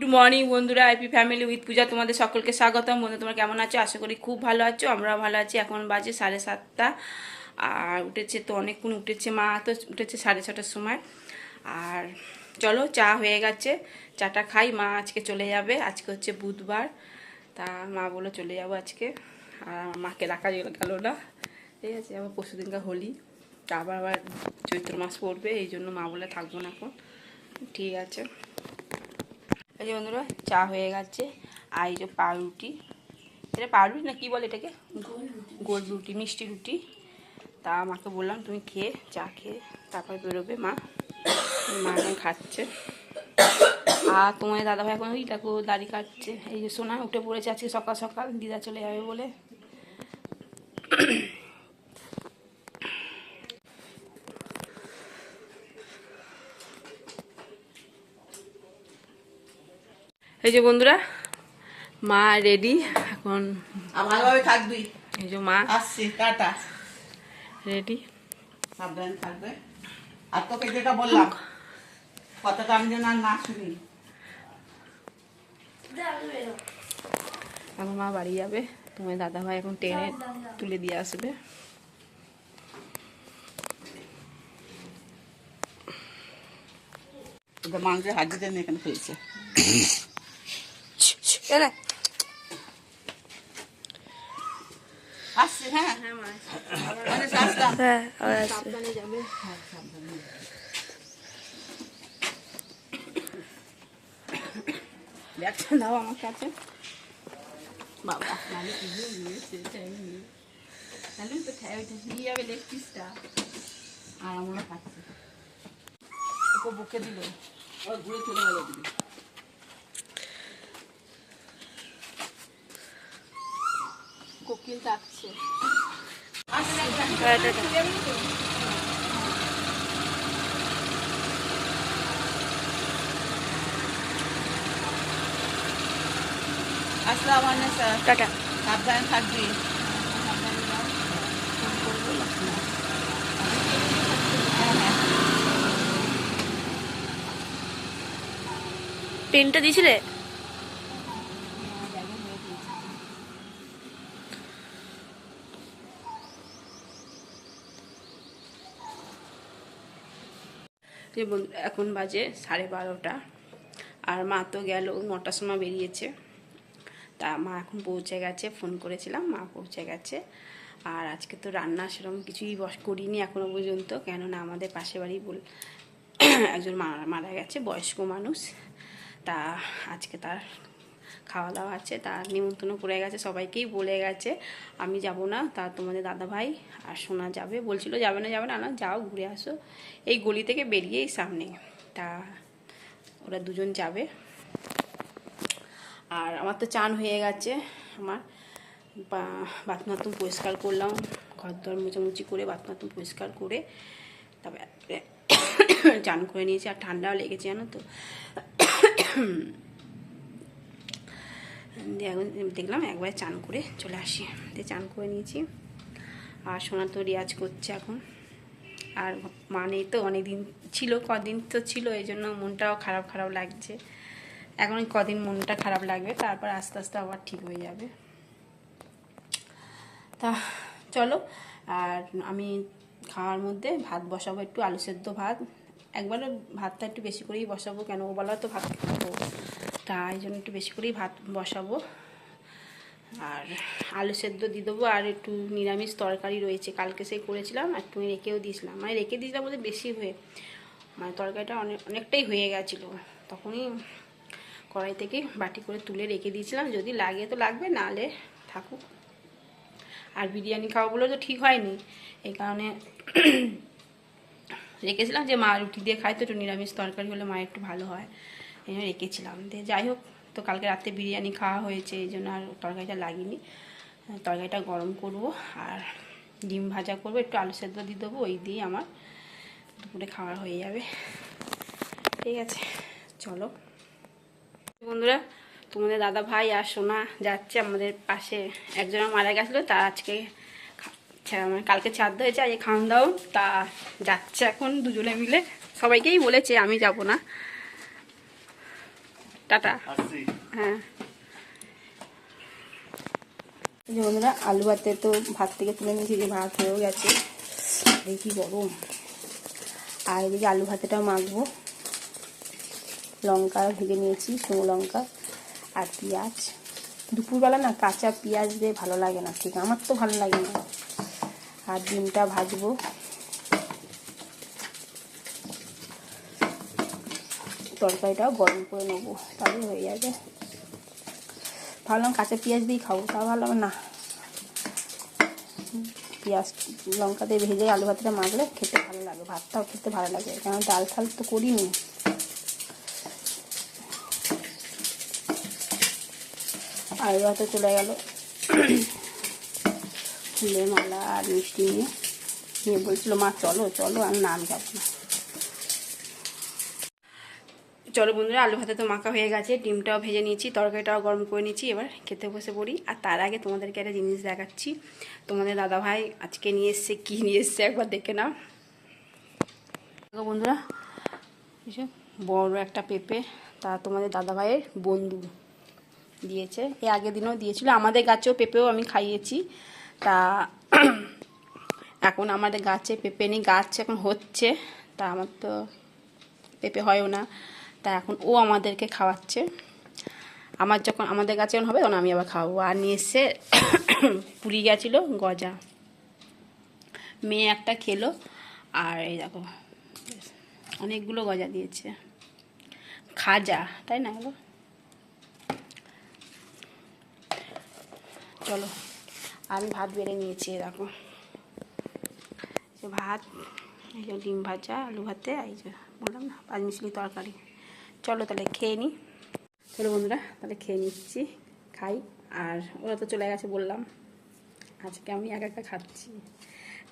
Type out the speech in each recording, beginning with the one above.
Good morning বন্ধুরা IP family with Puja, তোমাদের সকলকে স্বাগতম। বন্ধু তোমরা কেমন আছো? আশা করি খুব ভালো আছো, আমরাও ভালো আছি। এখন বাজে সাড়ে সাতটা, আর উঠেছে তো অনেকক্ষণ উঠেছে মা, তো উঠেছে সাড়ে ছটার সময়। আর চলো, চা হয়ে গেছে, চাটা খাই, মা আজকে চলে যাবে, আজকে হচ্ছে বুধবার। তা মা বলে চলে যাব আজকে, আর আমার মাকে রাখা গেল না। ঠিক আছে আবার পরশু দিনকার হোলি, তা আবার আবার চৈত্র মাস পড়বে, এই জন্য মা বলে থাকব না এখন। ঠিক আছে। এই যে বন্ধুরা, চা হয়ে গেছে। আর এই যে পাউরুটি, এটা পাউরুটি না কী বলে এটাকে? গোল রুটি, মিষ্টি রুটি। তা মাকে বললাম, তুমি খেয়ে চা খেয়ে তারপরে বেরোবে, মা। মা এখন খাচ্ছে। আর তোমার দাদাভাই এখন ওই দেখো, দাড়ি কাটছে। এই যে সোনা উঠে পড়েছে আজকে সকাল সকাল, দিদা চলে যাবে বলে। এই যে বন্ধুরা মা রেডি এখন ভালোভাবে থাকবি এই যে মা আসছি টাটা। রেডি সাবধানে থাকবে। আর তোকে যেটা বললাম কথাটা আমি যেন আর না শুনি। এখন মা বাড়ি যাবে। তোমার দাদা ভাই এখন ট্রেনে তুলে দিয়ে আসবে। হাজির জন্য এখানে ফেলছে। হ্যাঁ মানে ব্যাগটা দাও আমার কাছে। বাবা। নালে কি নিয়েছে চাইনি নালে তো খাই ওইটা নিয়ে যাবে লেগ পিসটা আর আমরা খাচ্ছি ওকে বুকে দিল। ও ঘুরে চলে গেল দিদি কোকিল ডাকছে। টাটা। সাবধানে থাকবি। পেনটা দিয়েছিলে? বন্ধু এখন বাজে সাড়ে বারোটা। আর মা তো গেল, নটার সময় বেরিয়েছে। তা মা এখন পৌঁছে গেছে, ফোন করেছিলাম, মা পৌঁছে গেছে। আর আজকে তো রান্না সেরকম কিছুই বস, করিনি এখনও পর্যন্ত, কেননা আমাদের পাশে বাড়ি বল, একজন মারা গেছে, বয়স্ক মানুষ। তা আজকে তার খাওয়া দাওয়া আছে তার নিমন্ত্রণ করে গেছে, সবাইকেই বলে গেছে। আমি যাব না, তা তোমাদের দাদা ভাই আর শোনা যাবে। বলছিল, যাবে না যাবে না না, যাও, ঘুরে আসো। এই গলি থেকে বেরিয়েই সামনে, তা ওরা দুজন যাবে। আর আমার তো চান হয়ে গেছে, আমার। বাথরুম পরিষ্কার করলাম ঘর দর মোছামুছি করে বাথরুম পরিষ্কার করে, তারপরে চান করে নিয়েছি। আর ঠান্ডাও লেগেছে, জানো তো। দেখলাম একবার চান করে চলে আসি। দিয়ে চান করে নিয়েছি। আর সোনা তো রিয়াজ করছে এখন। আর মানে তো অনেক দিন ছিল, কদিন তো ছিল, এই জন্য মনটাও খারাপ খারাপ লাগছে। এখন কদিন মনটা খারাপ লাগবে, তারপর আস্তে আস্তে আবার ঠিক হয়ে যাবে। তা চলো, আর আমি খাওয়ার মধ্যে ভাত বসাবো, একটু আলু সেদ্ধ ভাত। একবারে ভাতটা একটু বেশি করেই বসাবো, কেন? ও বলা তো ভাত খাব তা এই জন্য একটু বেশি করেই ভাত বসাবো। আর আলু সেদ্ধ দিয়ে দেবো, আর একটু নিরামিষ তরকারি রয়েছে। কালকে সেই করেছিলাম, আর একটু রেখেও দিয়েছিলাম। মানে রেখে দিয়েছিলাম বলতে বেশি হয়ে মানে তরকারিটা অনেক অনেকটাই হয়ে গেছিল। তখনই কড়াই থেকে বাটি করে তুলে রেখে দিয়েছিলাম। যদি লাগে তো লাগবে নাহলে থাকুক। আর বিরিয়ানি খাওয়া বলে তো ঠিক হয়নি। এই কারণে রেখেছিলাম যে মা রুটি দিয়ে খায়, তো একটু নিরামিষ তরকারি হলে মা একটু ভালো হয়। এই জন্য রেখেছিলাম। দিয়ে যাই হোক, তো কালকে রাতে বিরিয়ানি খাওয়া হয়েছে, এই জন্য আর তরকারিটা লাগিনি। তরকারিটা গরম করব আর ডিম ভাজা করব, একটু আলু সেদ্ধ দিয়ে দেবো, ওই দিয়ে আমার দুপুরে খাওয়া হয়ে যাবে। ঠিক আছে, চলো। বন্ধুরা, তোমাদের দাদা ভাই আর সোনা যাচ্ছে আমাদের পাশে। একজন মারা গেছিল তা আজকে মানে কালকে চাঁদ হয়েছে, আজকে খাওয়ান দাও তা যাচ্ছে এখন দুজনে মিলে। সবাইকেই বলেছে, আমি যাব না। টাটা। হ্যাঁ। যে বন্ধুরা আলু ভাতে তো ভাত থেকে তুলে নিয়েছি যে ভাত হয়েও গেছে। দেখি গরম। আর এদিকে আলু ভাতেটাও মাখবো। লঙ্কা ভেজে নিয়েছি শুকনো লঙ্কা আর পেঁয়াজ। দুপুরবেলা না কাঁচা পেঁয়াজ দিয়ে ভালো লাগে না ঠিক আমার তো ভালো লাগে না। আর ডিমটা ভাজবো। তরকারিটাও গরম করে নেব। তাহলে হয়ে যাবে। ভাবলাম কাঁচা পেঁয়াজ দিয়ে খাব তা ভাবলাম না। পেঁয়াজ, লঙ্কা দিয়ে ভেজে আলু ভাতটা মাখলে খেতে ভালো লাগে। ভাতটাও খেতে ভালো লাগে কারণ ডাল ফাল তো করিনি। আলু ভাতে চলে গেল। ফুলে মালা আর মিষ্টি নিয়ে। বলছিল, মা, চলো চলো আমি নাম যাব না। চলো বন্ধুরা, আলু ভাতে তো মাখা হয়ে গেছে, ডিমটাও ভেজে নিয়েছি, তরকারিটাও গরম করে নিয়েছি, এবার খেতে বসে পড়ি। আর তার আগে তোমাদেরকে একটা জিনিস দেখাচ্ছি। তোমাদের দাদা ভাই আজকে নিয়ে এসছে, কী নিয়ে এসছে একবার দেখে নাও। বন্ধুরা বড় একটা পেঁপে, তা তোমাদের দাদা ভাইয়ের বন্ধু দিয়েছে। এর আগের দিনও দিয়েছিল, আমাদের গাছেও পেঁপেও আমি খাইয়েছি। তা এখন আমাদের গাছে পেঁপে নেই, গাছ এখন হচ্ছে, তা আমার তো পেঁপে হয়ও না। তা এখন ও আমাদেরকে খাওয়াচ্ছে। আমার যখন আমাদের গাছে যখন হবে তখন আমি আবার খাওয়াবো। আর নিয়ে এসে পুরী গেছিল, গজা। মেয়ে একটা খেলো, আর এই দেখো অনেকগুলো গজা দিয়েছে। খাজা, তাই না এগুলো চলো আমি ভাত বেড়ে নিয়েছি দেখো। ভাত, এই যে ডিম ভাজা, আলু ভাতে এই যে বললাম না পাঁচ মিশলি তরকারি। চলো তাহলে খেয়ে নিই চলো বন্ধুরা, তাহলে খেয়ে নিচ্ছি, খাই। আর ওরা তো চলে গেছে বললাম, আজকে আমি একা একা খাচ্ছি।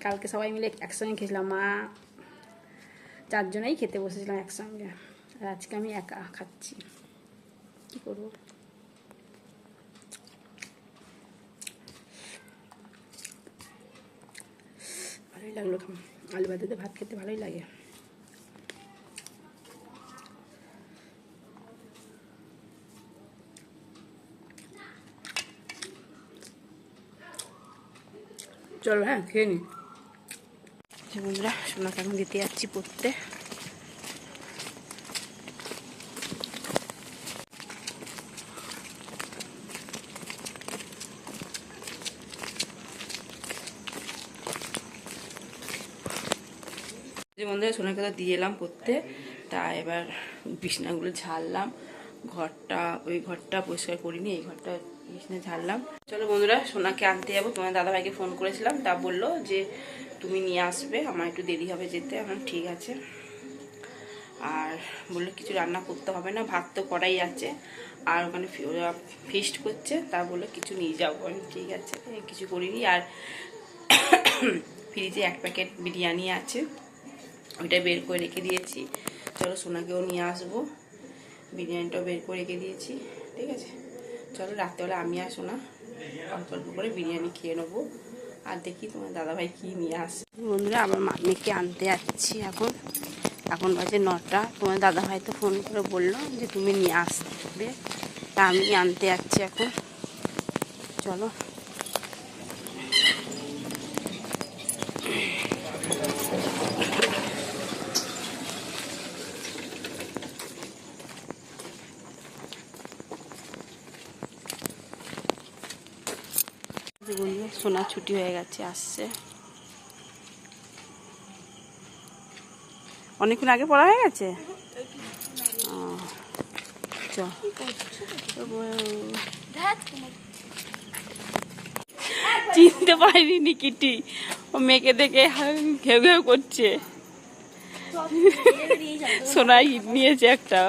কালকে সবাই মিলে একসঙ্গে খেয়েছিলাম, মা চারজনেই খেতে বসেছিলাম একসঙ্গে। আর আজকে আমি একা খাচ্ছি। কী করব? ভালোই লাগল আলু ভাতেতে ভাত খেতে ভালোই লাগে। চলো হ্যাঁ খেয়ে নি। বন্ধুরা সোনাকে এখন দিতে যাচ্ছি পড়তে? বন্ধুরা সোনাকে তো দিয়ে এলাম পড়তে। তা এবার বিছনাগুলো ঝাড়লাম। ঘরটা, ওই ঘরটা পরিষ্কার করিনি, এই ঘরটা বিছনা ঝাড়লাম চলো বন্ধুরা, সোনাকে আনতে যাব। তোমার দাদাভাইকে ফোন করেছিলাম। তা বলল যে, তুমি নিয়ে আসবে। আমার একটু দেরি হবে যেতে। আমার ঠিক আছে। আর বলল, কিছু রান্না করতে হবে না। ভাত তো করাই আছে। আর ওখানে ফিস্ট করছে। তা বলল, কিছু নিয়ে যাব আমি ঠিক আছে। কিছু করিনি। আর ফ্রিজে এক প্যাকেট বিরিয়ানি আছে। ওইটা বের করে রেখে দিয়েছি। চলো সোনাকেও নিয়ে আসব। বিরিয়ানিটাও বের করে রেখে দিয়েছি। ঠিক আছে? চলো রাত্রেবেলা আমি আসো না। অল্প অল্প করে বিরিয়ানি খেয়ে নেব। আর দেখি তোমার দাদাভাই কী নিয়ে আসে। বন্ধুরা, আমার মামিকে আনতে যাচ্ছি এখন। এখন বাজে নটা। তোমার দাদাভাই তো ফোন করে বলল যে তুমি নিয়ে আসবে। তা আমি আনতে যাচ্ছি এখন। চলো। বন্ধু, সোনা ছুটি হয়ে গেছে, আসছে। অনেকক্ষণ আগে পড়া হয়ে গেছে? চিনতে পারিনি নিকিটি। ও মেয়েকে দেখে ঘেউ ঘেউ করছে। সোনা ইট নিয়েছে একটা।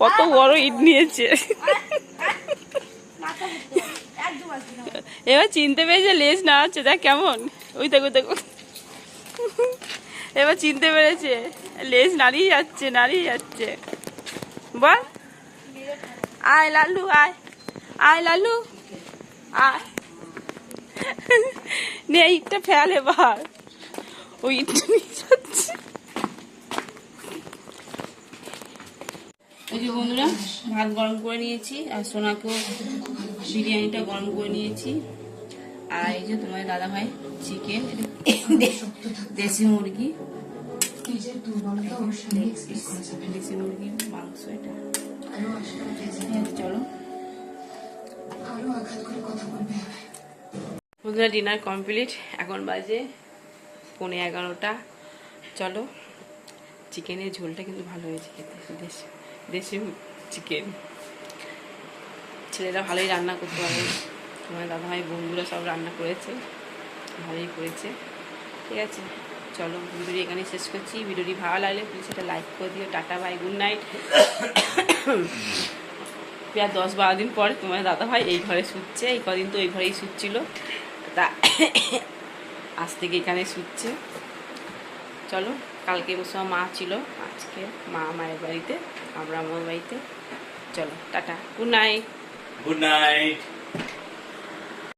কত বড় ইট নিয়েছে। এবার চিনতে পেরেছে লেজ না হচ্ছে, দেখ কেমন। ওই দেখো দেখো। এবার চিনতে পেরেছে, লেজ নাড়িয়ে যাচ্ছে নাড়িয়ে যাচ্ছে। বল। আয় লালু আয়। আয় লালু আয়। নে ইটটা ফেল এবার। ওই ইটটা নিয়ে যাচ্ছে। বন্ধুরা, ভাত গরম করে নিয়েছি, আর সোনাকেও বিরিয়ানিটা গরম করে নিয়েছি। আর এই যে তোমার দাদা ভাই চিকেন দেশি মুরগি। দেশি মুরগির মাংস এটা। চলো। বন্ধুরা ডিনার কমপ্লিট এখন বাজে পৌনে এগারোটা। চলো চিকেনের ঝোলটা কিন্তু ভালো হয়েছে খেতে। দেশি দেশি চিকেন ছেলেরা ভালোই রান্না করতে পারে। তোমার দাদাভাই বন্ধুরা সব রান্না করেছে, ভালোই করেছে। ঠিক আছে, চলো ভিডিওটি এখানে শেষ করছি। ভিডিওটি ভালো লাগলে প্লিজ সেটা লাইক করে দিও। টাটা ভাই গুড নাইট প্রায় দশ বারো দিন পর তোমার দাদা ভাই এই ঘরে শুচ্ছে। এই কদিন তো এই ঘরেই শুচ্ছিল। তা আজ থেকে এখানে শুচ্ছে। চলো, কালকে বসে মা ছিল। আজকে মা মায়ের বাড়িতে, আমরা আমার বাড়িতে। চলো, tata good night good night